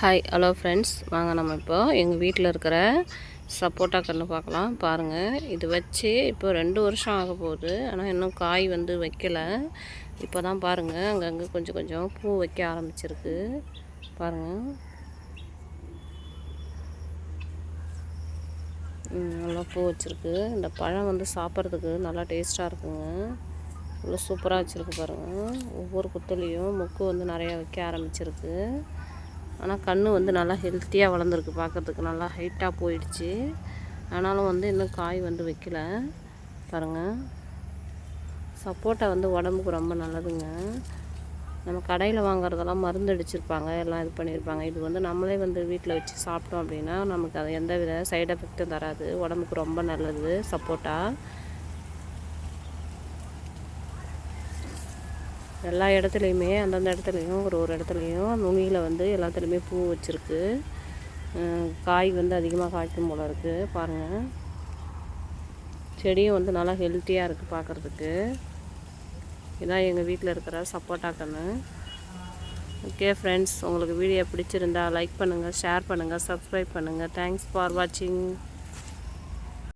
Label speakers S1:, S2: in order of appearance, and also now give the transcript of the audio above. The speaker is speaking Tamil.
S1: ஹாய் ஹலோ ஃப்ரெண்ட்ஸ் வாங்க நம்ம இப்போ எங்கள் வீட்டில் இருக்கிற சப்போட்டா கன்று பார்க்கலாம். பாருங்கள் இது வச்சு இப்போ ரெண்டு வருஷம் ஆக போகுது. ஆனால் இன்னும் காய் வந்து வைக்கலை. இப்போ தான் பாருங்கள் அங்கங்கே கொஞ்சம் கொஞ்சம் பூ வைக்க ஆரம்பிச்சிருக்கு. பாருங்கள் நல்லா பூ வச்சுருக்கு. இந்த பழம் வந்து சாப்பிட்றதுக்கு நல்லா டேஸ்ட்டாக இருக்குங்க. இவ்வளோ சூப்பராக வச்சுருக்கு பாருங்கள் ஒவ்வொரு குத்துலேயும் மொக்கு வந்து நிறையா வைக்க ஆரம்பிச்சிருக்கு. ஆனால் கன்று வந்து நல்லா ஹெல்த்தியாக வளர்ந்துருக்கு. பார்க்கறதுக்கு நல்லா ஹைட்டாக போயிடுச்சு. ஆனாலும் வந்து இன்னும் காய் வந்து வைக்கல. பாருங்கள் சப்போட்டா வந்து உடம்புக்கு ரொம்ப நல்லதுங்க. நம்ம கடையில் வாங்குறதெல்லாம் மருந்து அடிச்சிருப்பாங்க. எல்லாம் இது பண்ணியிருப்பாங்க இது வந்து நம்மளே வந்து வீட்டில் வச்சு சாப்பிட்டோம் அப்படின்னா நமக்கு அது எந்த வித சைடு எஃபெக்ட்டும் தராது. உடம்புக்கு ரொம்ப நல்லது சப்போட்டா. எல்லா இடத்துலையுமே அந்தந்த இடத்துலையும் ஒரு ஒரு இடத்துலையும் நுனியில் வந்து எல்லாத்துலேயுமே பூ வச்சுருக்கு. காய் வந்து அதிகமாக காய்க்கும் போல் இருக்குது பாருங்கள் செடியும் வந்து நல்லா ஹெல்த்தியாக இருக்குது பார்க்குறதுக்கு இதான் எங்கள் வீட்டில் இருக்கிற சப்போட்டா கன்று ஓகே ஃப்ரெண்ட்ஸ் உங்களுக்கு வீடியோ பிடிச்சிருந்தா லைக் பண்ணுங்கள் ஷேர் பண்ணுங்கள் சப்ஸ்கிரைப் பண்ணுங்கள் தேங்க்ஸ் ஃபார் வாட்சிங்